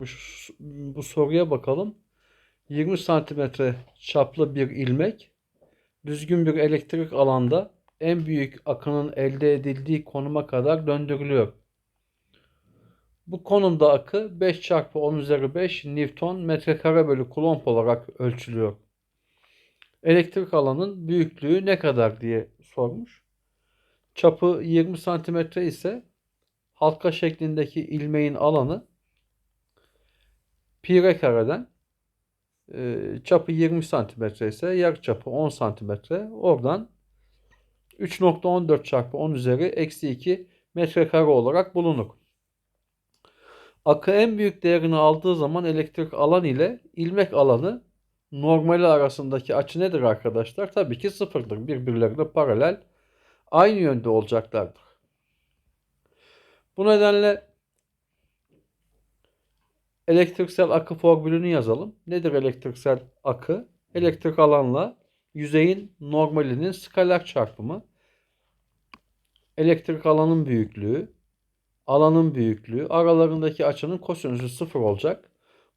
Bu, bu soruya bakalım. 20 santimetre çaplı bir ilmek düzgün bir elektrik alanda en büyük akının elde edildiği konuma kadar döndürülüyor. Bu konumda akı 5 çarpı 10 üzeri 5 Newton metrekare bölü kulomb olarak ölçülüyor. Elektrik alanın büyüklüğü ne kadar diye sormuş. Çapı 20 santimetre ise halka şeklindeki ilmeğin alanı pi r kareden e, çapı 20 santimetre ise yer çapı 10 santimetre. Oradan 3.14 çarpı 10 üzeri eksi 2 metrekare olarak bulunur. Akı en büyük değerini aldığı zaman elektrik alan ile ilmek alanı normali arasındaki açı nedir arkadaşlar? Tabii ki sıfırdır. Birbirlerine paralel aynı yönde olacaklardır. Bu nedenle elektriksel akı formülünü yazalım. Nedir elektriksel akı? Elektrik alanla yüzeyin normalinin skaler çarpımı. Elektrik alanın büyüklüğü, alanın büyüklüğü, aralarındaki açının kosinüsü sıfır olacak.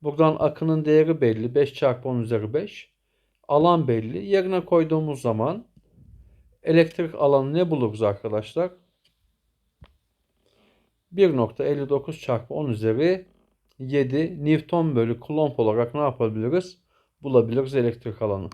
Buradan akının değeri belli. 5 çarpı 10 üzeri 5. Alan belli. Yerine koyduğumuz zaman elektrik alanı ne buluruz arkadaşlar? 1.59 çarpı 10 üzeri 7 Newton bölü Coulomb olarak ne yapabiliriz? Bulabiliriz elektrik alanı.